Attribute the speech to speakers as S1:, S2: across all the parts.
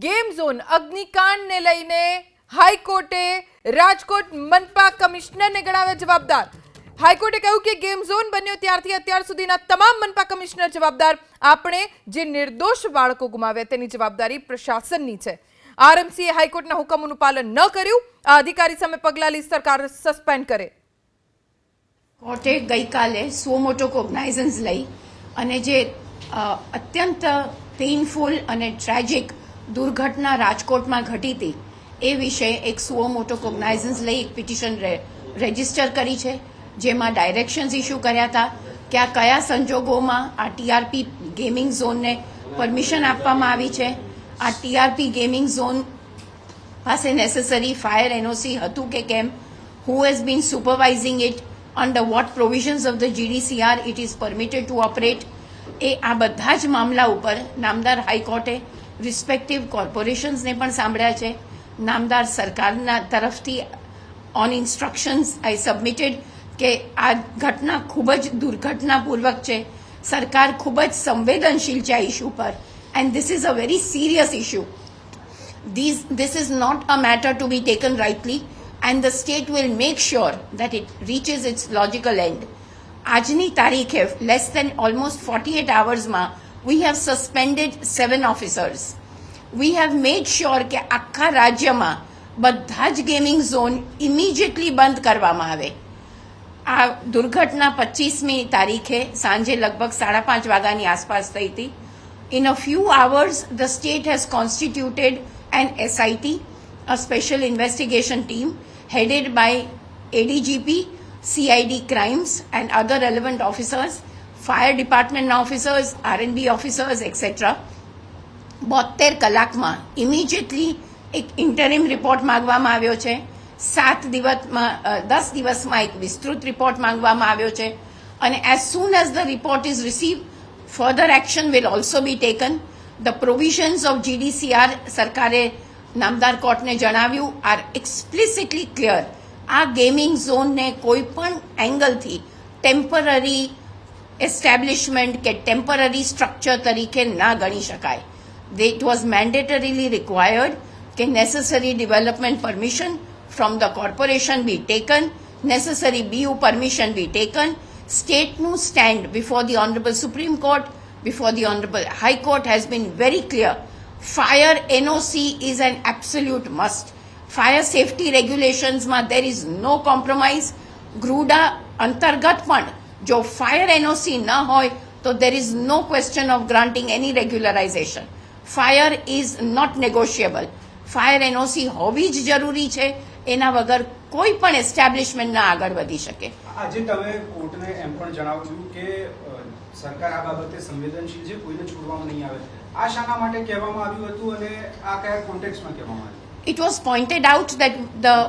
S1: Game zone અગ્નિકાંડને લઈને હાઈકોર્ટે રાજકોટ મનપા કમિશનરને ગણાવ્યા જવાબદાર. હાઈકોર્ટે કહ્યું કે ગેમ ઝોન બન્યો ત્યારથી અત્યાર સુધીના તમામ મનપા કમિશનર જવાબદાર. આપણે જે નિર્દોષ બાળકો ગુમાવ્યા તેની જવાબદારી પ્રશાસનની છે. આરએમસીએ હાઈકોર્ટના હુકમોનું પાલન ન કર્યું. આ અધિકારી સામે પગલાં લઈ સરકાર સસ્પેન્ડ કરે.
S2: કોર્ટે ગઈકાલે સો મોટો કોગ્નાઇઝન્સ લઈ અને જે અત્યંત પેઇનફુલ અને ટ્રેજિક દુર્ઘટના રાજકોટમાં ઘટી હતી. એ વિશે એક સુઓ મોટો કોગ્નાઇઝન્સ લઈ એક પિટિશન રજિસ્ટર કરી છે, જેમાં ડાયરેક્શન્સ ઇસ્યુ કર્યા હતા કે આ કયા સંજોગોમાં આ ટીઆરપી ગેમિંગ ઝોનને પરમિશન આપવામાં આવી છે. આ ટીઆરપી ગેમિંગ ઝોન પાસે નેસેસરી ફાયર એનઓસી હતું કે કેમ? Who has been supervising it under what provisions of the GDCR it is permitted to operate a આ બધા જ મામલા ઉપર નામદાર હાઈકોર્ટે રિસ્પેક્ટિવ કોર્પોરેશન્સને પણ સાંભળ્યા છે. નામદાર સરકારના તરફથી ઓન ઇન્સ્ટ્રક્શન્સ આઈ સબમિટેડ કે આ ઘટના ખૂબ જ દુર્ઘટનાપૂર્વક છે. સરકાર ખૂબ જ સંવેદનશીલ છે આ ઇસ્યુ પર. And this is a very serious issue these, this is not a matter to be taken lightly and the state will make sure that it reaches its logical end. આજની તારીખે less than almost forty eight આવર્સમાં we have suspended seven officers we have made sure કે આખા રાજ્યમાં બધા જ gaming zone immediately બંધ કરવામાં આવે આ દુર્ઘટના પચીસમી તારીખે સાંજે લગભગ સાડા પાંચ વાગ્યાની આસપાસ થઈ હતી In a few hours, the state has constituted an SIT, a special investigation team headed by ADGP, CID crimes, and other relevant officers, Fire ડિપાર્ટમેન્ટના ઓફિસર્સ આરએનબી ઓફિસર્સ એક્સેટ્રા બોતેર કલાકમાં ઇમિજિએટલી એક ઇન્ટરિમ રિપોર્ટ માંગવામાં આવ્યો છે. સાત દિવસમાં દસ દિવસમાં એક વિસ્તૃત રિપોર્ટ માંગવામાં આવ્યો છે. અને as soon as the report is receive further action will also be taken the provisions of GDCR સરકારે નામદાર કોર્ટને જણાવ્યું આર એક્સપ્લિસિટલી ક્લિયર આ ગેમિંગ ઝોનને કોઈ પણ એંગલથી ટેમ્પરરી એસ્ટેબ્લિશમેન્ટ કે ટેમ્પરરી સ્ટ્રક્ચર તરીકે ના ગણી શકાય it was mandatorily required કે necessary development permission from the corporation be taken, necessary BU permission be taken. Stateનું stand before the Honorable Supreme Court, before the Honorable High Court has been very clear. Fire NOC is an absolute must. Fire safety regulations માં there is no compromise. ગ્રુડા અંતર્ગત પણ જો fire NOC ન હોય તો there is no question of granting any regularisation fire is not negotiable fire NOC હોવી જ જરૂરી છે એના વગર કોઈ પણ એસ્ટેબ્લિશમેન્ટ ના આગળ વધી શકે.
S3: આજે તમે કોર્ટને એમ પણ જણાવ્યું કે સરકાર આ બાબતે સંવેદનશીલ છે કોઈને છોડવામાં નહીં આવે. આ શાના માટે કહેવામાં આવ્યું હતું અને આ કયા કોન્ટેક્સમાં કહેવામાં આવ્યું?
S2: It was pointed out that the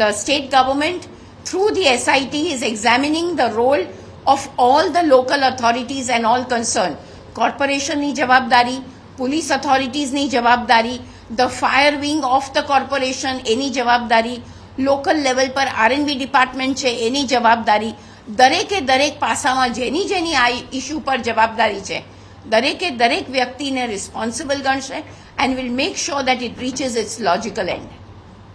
S2: the state government through the SIT is examining the role of all the local authorities and all concerned. કોર્પોરેશનની જવાબદારી પોલીસ ઓથોરિટીઝની જવાબદારી the fire wing of the corporation એની જવાબદારી local level પર RNB department છે એની જવાબદારી દરેકે દરેક પાસામાં જેની જેની આ ઇસ્યુ પર જવાબદારી છે દરેકે દરેક વ્યક્તિને responsible ગણશે and will make sure that it reaches its logical end